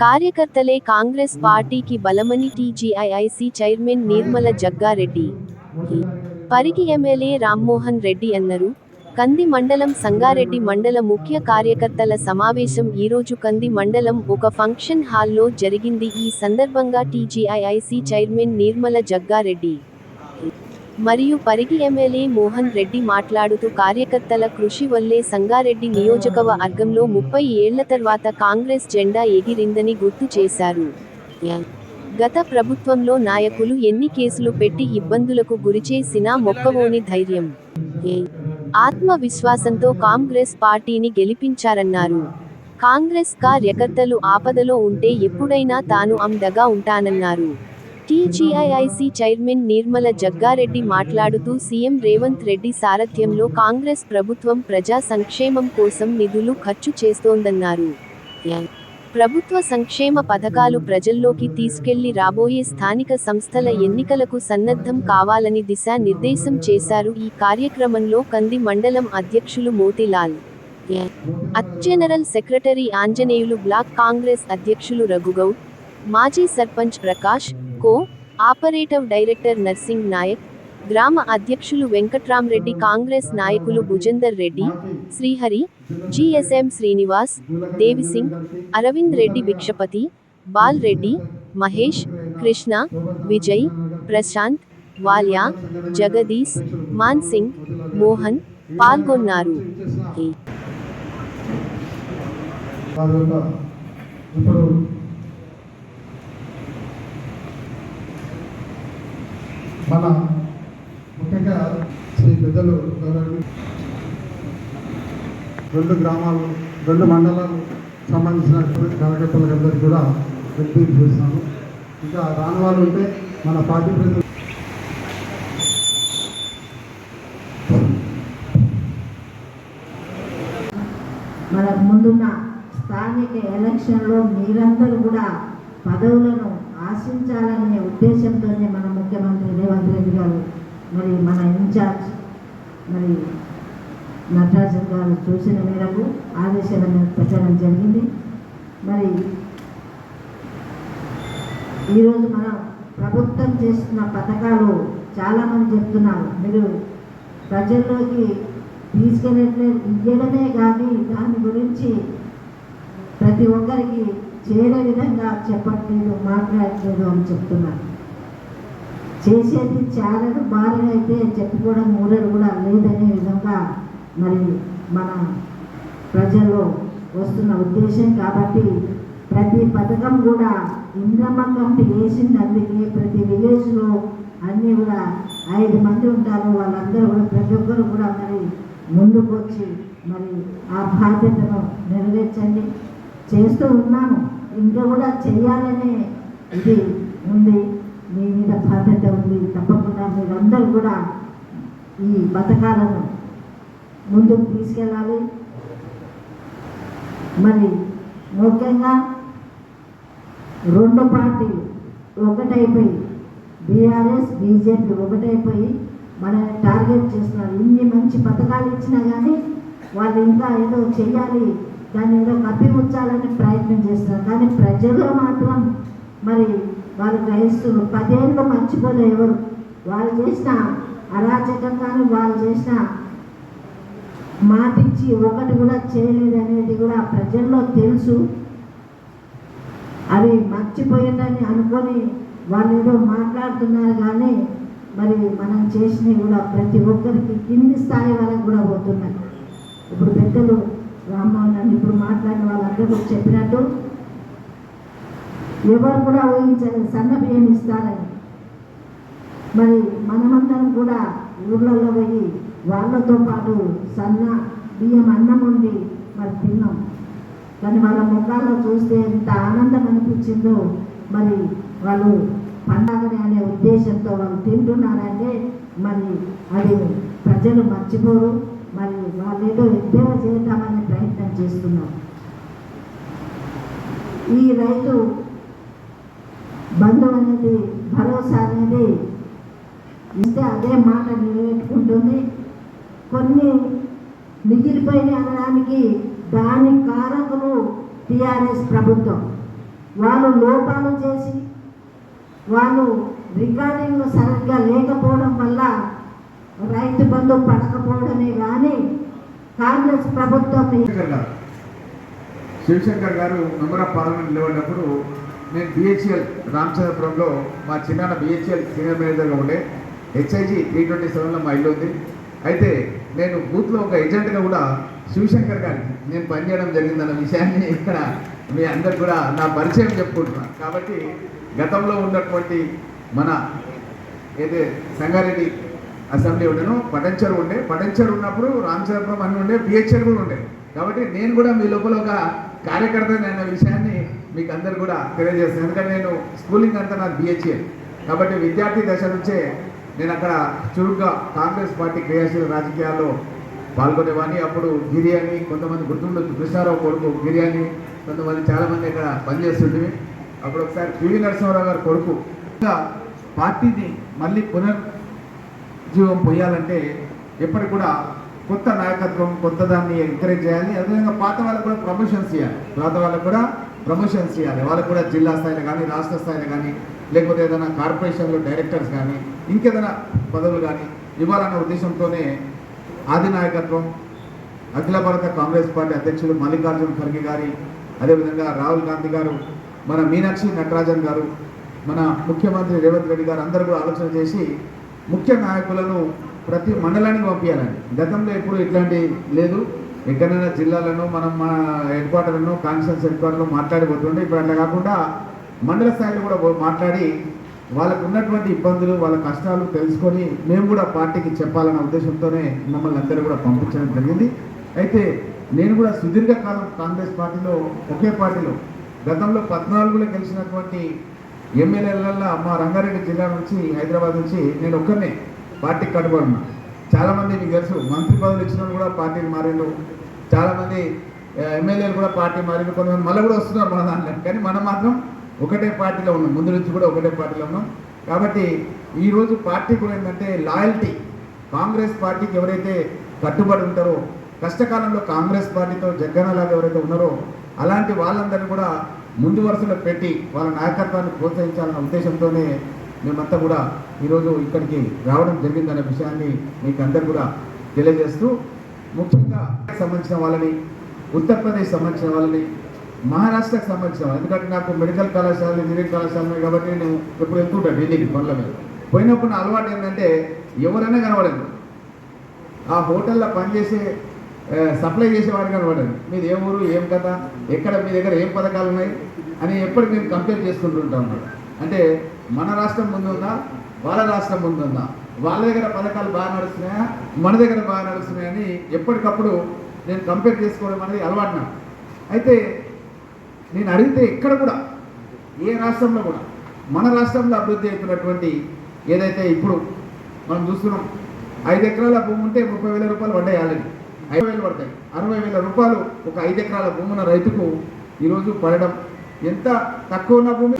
కార్యకర్తలే కాంగ్రెస్ పార్టీకి బలమని TGIIC chairman Nirmala Jaggareddy. Parigi MLA Rammohan Reddy అన్నారు కంది మండలం సంగారెడ్డి మండల ముఖ్య కార్యకర్తల సమావేశం ఈరోజు కంది మండలం ఒక ఫంక్షన్ హాల్లో జరిగింది. ఈ సందర్భంగా టీజీఐఐసి చైర్మన్ నిర్మల జగ్గారెడ్డి మరియు పరిగి ఎమ్మెల్యే మోహన్ రెడ్డి మాట్లాడుతూ కార్యకర్తల కృషి వల్లే సంగారెడ్డి నియోజకవర్గంలో ముప్పై ఏళ్ళ తర్వాత కాంగ్రెస్ జెండా ఎగిరిందని గుర్తు చేశారు. గత ప్రభుత్వంలో నాయకులు ఎన్ని కేసులు పెట్టి ఇబ్బందులకు గురిచేసినా మొక్కవోని ధైర్యం. ఆత్మవిశ్వాసంతో కాంగ్రెస్ పార్టీని గెలిపించారన్నారు. కాంగ్రెస్ కార్యకర్తలు ఆపదలో ఉంటే ఎప్పుడైనా తాను అండగా ఉంటానన్నారు. టీజీఐఐసీ చైర్మన్ నిర్మల జగ్గారెడ్డి మాట్లాడుతూ సీఎం రేవంత్ రెడ్డి సారథ్యంలో కాంగ్రెస్ ప్రభుత్వం ప్రజా సంక్షేమం కోసం నిధులు ఖర్చు చేస్తోందన్నారు. ప్రభుత్వ సంక్షేమ పథకాలు ప్రజల్లోకి తీసుకెళ్ళి రాబోయే స్థానిక సంస్థల ఎన్నికలకు సన్నద్ధం కావాలని దిశానిర్దేశం చేశారు ఈ కార్యక్రమంలో కంది మండలం అధ్యక్షులు Motilal. General secretary Anjaneyulu block Congress అధ్యక్షులు రఘుగౌడ్ మాజీ sarpanch Prakash co operative director Narsing Naik గ్రామ అధ్యక్షులు వెంకట్రామరెడ్డి కాంగ్రెస్ నాయకులు భుజందర్ రెడ్డి శ్రీహరి జిఎస్ఎం శ్రీనివాస్ దేవిసింగ్ అరవింద్ రెడ్డి భిక్షపతి బాల్ రెడ్డి మహేష్ కృష్ణ విజయ్ ప్రశాంత్ వాల్యా జగదీశ్ మాన్ సింగ్ మోహన్ పాల్గొన్నారు. ఇప్పుడు మన ముఖ్యంగా శ్రీ పెద్దలు రెండు గ్రామాలు రెండు మండలాలు సంబంధించిన కార్యకర్తలందరికీ కూడా విజ్ఞప్తి చేస్తున్నాను. ఇంకా రాని వాళ్ళు ఉంటే మన పార్టీ ప్రజలు మన ముందున్న స్థానిక ఎలక్షన్లో మీరందరూ కూడా పదవులను ఆశించాలనే ఉద్దేశంతోనే మనం ముఖ్యమంత్రి రేవంత్ రెడ్డి గారు మరి మన ఇన్ఛార్జ్ మరి నటరాజన్ గారు చూసిన మేరకు ఆదేశాల మీద పెట్టడం జరిగింది. మరి ఈరోజు మనం ప్రభుత్వం చేస్తున్న పథకాలు చాలామంది చెప్తున్నారు. మీరు ప్రజల్లోకి తీసుకెళ్ళట్లేదు ఇవ్వడమే కానీ దాని గురించి ప్రతి ఒక్కరికి చేరే విధంగా చెప్పట్లేదు మాట్లాడట్లేదు అని చెప్తున్నారు. చేసేది చాలడు భార్య అయితే చెప్పుకోవడం ఊరడు కూడా లేదనే విధంగా మరి మన ప్రజల్లో వస్తున్న ఉద్దేశం కాబట్టి ప్రతి పథకం కూడా ఇంద్రమ్మ వేసింది అందుకే ప్రతి విలేజ్లో అన్నీ కూడా ఐదు మంది ఉంటారు. వాళ్ళందరూ కూడా ప్రతి ఒక్కరు కూడా మరి ముందుకు వచ్చి మరి ఆ బాధ్యతను నెరవేర్చండి. చేస్తూ ఉన్నాను. ఇంకా కూడా చేయాలనే ఇది ఉంది. మీ మీద బాధ్యత ఉంది తప్పకుండా మీరందరూ కూడా ఈ పథకాలను ముందుకు తీసుకెళ్ళాలి. మరి ముఖ్యంగా రెండు పార్టీలు ఒకటైపోయి బీఆర్ఎస్ బీజేపీ ఒకటైపోయి మనల్ని టార్గెట్ చేస్తున్నారు. ఇన్ని మంచి పథకాలు ఇచ్చినా కానీ వాళ్ళు ఇంకా ఏదో చేయాలి దాన్ని ఏదో కప్పిపుచ్చాలని ప్రయత్నం చేస్తున్నారు. కానీ ప్రజలు మాత్రం మరి వాళ్ళు గ్రహిస్తున్నారు. పదేళ్ళు మర్చిపోలే ఎవరు? వాళ్ళు చేసిన అరాచకం వాళ్ళు చేసిన మాటిచ్చి ఒకటి కూడా చేయలేదు అనేది కూడా ప్రజల్లో తెలుసు. అవి మర్చిపోయిందని అనుకొని వాళ్ళు ఏదో మాట్లాడుతున్నారు కానీ మరి మనం చేసినవి కూడా ప్రతి ఒక్కరికి కింది స్థాయి వరకు కూడా పోతున్నాయి. ఇప్పుడు పెద్దలు రామ్మోహన్ ఇప్పుడు మాట్లాడిన వాళ్ళందరూ చెప్పినట్టు ఎవరు కూడా ఊహించలేదు సన్న బియ్యం ఇస్తారని. మరి మనమందరం కూడా ఊర్లలో పోయి వాళ్ళతో పాటు సన్న బియ్యం అన్నం ఉండి మరి తిన్నాం. కానీ వాళ్ళ ముఖాల్లో చూస్తే ఎంత ఆనందం అనిపించిందో మరి వాళ్ళు పండగని అనే ఉద్దేశంతో వాళ్ళు తింటున్నారంటే మరి అది ప్రజలు మర్చిపోరు. మరి వాళ్ళు ఏదో ఎద్దేవ చేద్దామనే ప్రయత్నం చేస్తున్నారు. ఈ రైతు బంధం అనేది భరోసా అనేది ఇస్తే అదే మాట నిలబెట్టుకుంటుంది. కొన్ని మిగిలిపోయిన అనడానికి దాని కారకులు టీఆర్ఎస్ ప్రభుత్వం. వాళ్ళు లోపాలు చేసి వాళ్ళు రికార్డింగ్ సరిగ్గా లేకపోవడం వల్ల రైతు బంధు పడకపోవడమే కానీ కాంగ్రెస్ ప్రభుత్వం శివశంకర్ గారు. మెంబర్ ఆఫ్ పార్లమెంట్ నిలబడినప్పుడు నేను బిహెచ్ఎల్ రామచంద్రపురంలో మా చిన్నాన్న బిహెచ్ఎల్ సీనియర్ మేనేజర్గా ఉండే. హెచ్ఐజి త్రీ ట్వంటీ సెవెన్లో మా ఇల్లు ఉంది. అయితే నేను బూత్లో ఒక ఏజెంట్గా కూడా శివశంకర్ గారికి నేను పనిచేయడం జరిగిందన్న విషయాన్ని ఇక్కడ మీ అందరు కూడా నా పరిచయం చెప్పుకుంటున్నాను కాబట్టి గతంలో ఉన్నటువంటి మన ఏదే సంగారెడ్డి అసెంబ్లీ ఉండేను పటంచర్ ఉండే. పటంచర్ ఉన్నప్పుడు రామచంద్రపురం అని ఉండే బిహెచ్ఎల్ కూడా ఉండే. కాబట్టి నేను కూడా మీ లోపల ఒక కార్యకర్తని అన్న విషయాన్ని మీకు అందరు కూడా తెలియజేస్తాను. ఎందుకంటే నేను స్కూలింగ్ అంతా నాకు బిహెచ్ఎల్ కాబట్టి విద్యార్థి దశ నుంచే నేను అక్కడ చురుగ్గా కాంగ్రెస్ పార్టీ క్రియాశీల రాజకీయాల్లో పాల్గొనేవాడిని. అప్పుడు గిరి అని కొంతమంది గుర్తుండొచ్చు. కృష్ణారావు కొడుకు గిరి అని కొంతమంది చాలామంది ఇక్కడ పనిచేస్తుండేవి. అప్పుడు ఒకసారి పివి నరసింహారావు గారి కొడుకు. ఇంకా పార్టీని మళ్ళీ పునర్జీవం పోయాలంటే ఎప్పటికి కూడా కొత్త నాయకత్వం కొత్త దాన్ని ఎంకరేజ్ చేయాలి. అదేవిధంగా పాత వాళ్ళకు కూడా ప్రమోషన్స్ ఇవ్వాలి పాత వాళ్ళకు కూడా ప్రమోషన్స్ ఇవ్వాలి వాళ్ళకు కూడా జిల్లా స్థాయిలో కానీ రాష్ట్ర స్థాయిలో కానీ లేకపోతే ఏదైనా కార్పొరేషన్లో డైరెక్టర్స్ కానీ ఇంకేదైనా పదవులు కానీ ఇవ్వాలన్న ఉద్దేశంతోనే ఆది నాయకత్వం అఖిల భారత కాంగ్రెస్ పార్టీ అధ్యక్షులు మల్లికార్జున ఖర్గే గారి అదేవిధంగా రాహుల్ గాంధీ గారు మన మీనాక్షి నటరాజన్ గారు మన ముఖ్యమంత్రి రేవంత్ రెడ్డి గారు అందరూ కూడా ఆలోచన చేసి ముఖ్య నాయకులను ప్రతి మండలానికి పంపించాలండి. గతంలో ఎప్పుడు ఇట్లాంటి లేదు. ఎక్కడైనా జిల్లాలను మనం మన హెడ్ క్వార్టర్లను కాన్స్టిట్యూన్స్ హెడ్ క్వార్టర్లో మాట్లాడిపోతుండే ఇప్పుడు అట్లా కాకుండా మండల స్థాయిలో కూడా మాట్లాడి వాళ్ళకు ఉన్నటువంటి ఇబ్బందులు వాళ్ళ కష్టాలు తెలుసుకొని మేము కూడా పార్టీకి చెప్పాలన్న ఉద్దేశంతోనే మమ్మల్ని అందరూ కూడా పంపించడం జరిగింది. అయితే నేను కూడా సుదీర్ఘకాలం కాంగ్రెస్ పార్టీలో ఒకే పార్టీలో గతంలో పద్నాలుగులో గెలిచినటువంటి ఎమ్మెల్యేలలో మా రంగారెడ్డి జిల్లా నుంచి హైదరాబాద్ నుంచి నేను ఒక్కరినే పార్టీకి కట్టుబడి ఉన్నా. చాలామంది మీకు తెలుసు మంత్రి పదవులు ఇచ్చిన కూడా పార్టీకి మారిండు చాలామంది ఎమ్మెల్యేలు కూడా పార్టీ మారి కొంతమంది మళ్ళీ కూడా వస్తున్నారు మన దాంట్లో. కానీ మనం మాత్రం ఒకటే పార్టీలో ఉన్నాం. ముందు నుంచి కూడా ఒకటే పార్టీలో ఉన్నాం. కాబట్టి ఈరోజు పార్టీ కూడా ఏంటంటే లాయల్టీ. కాంగ్రెస్ పార్టీకి ఎవరైతే కట్టుబడి ఉంటారో కష్టకాలంలో కాంగ్రెస్ పార్టీతో జగ్గనలాగా ఎవరైతే ఉన్నారో అలాంటి వాళ్ళందరినీ కూడా ముందు వరుసలో పెట్టి వాళ్ళ నాయకత్వాన్ని ప్రోత్సహించాలన్న ఉద్దేశంతోనే మేమంతా కూడా ఈరోజు ఇక్కడికి రావడం జరిగిందనే విషయాన్ని మీకు అందరు కూడా తెలియజేస్తూ ముఖ్యంగా సంబంధించిన వాళ్ళని ఉత్తరప్రదేశ్ సంబంధించిన వాళ్ళని మహారాష్ట్రకు సంబంధించిన వాళ్ళు ఎందుకంటే నాకు మెడికల్ కళాశాల ఇంజనీరింగ్ కళాశాల కాబట్టి నేను ఎప్పుడు వెళ్తుంటాను ఢిల్లీకి పనుల మీద. పోయినప్పుడు నా అలవాటు ఏంటంటే ఎవరైనా కనబడదు ఆ హోటల్లో పనిచేసే సప్లై చేసేవాడు కనబడదు మీది ఏ ఊరు ఏం కథ ఎక్కడ మీ దగ్గర ఏం పథకాలు ఉన్నాయి అని ఎప్పటికి మేము కంపేర్ చేసుకుంటుంటాం అంటే మన రాష్ట్రం ముందు ఉందా? వాళ్ళ రాష్ట్రం ముందు ఉందా? వాళ్ళ దగ్గర పథకాలు బాగా నడుస్తున్నాయా? మన దగ్గర బాగా నడుస్తున్నాయని ఎప్పటికప్పుడు నేను కంపేర్ చేసుకోవడం అనేది అలవాటు నాకు. అయితే నేను అడిగితే ఎక్కడ కూడా ఏ రాష్ట్రంలో కూడా మన రాష్ట్రంలో అభివృద్ధి అవుతున్నటువంటి ఏదైతే ఇప్పుడు మనం చూస్తున్నాం ఐదు ఎకరాల భూమి ఉంటే ముప్పై వేల రూపాయలు పడ్డాయి ఆల్రెడీ ఐదు వేలు పడతాయి. అరవై వేల రూపాయలు ఒక ఐదు ఎకరాల భూమి ఉన్న రైతుకు ఈరోజు పడడం ఎంత తక్కువ ఉన్న భూమి?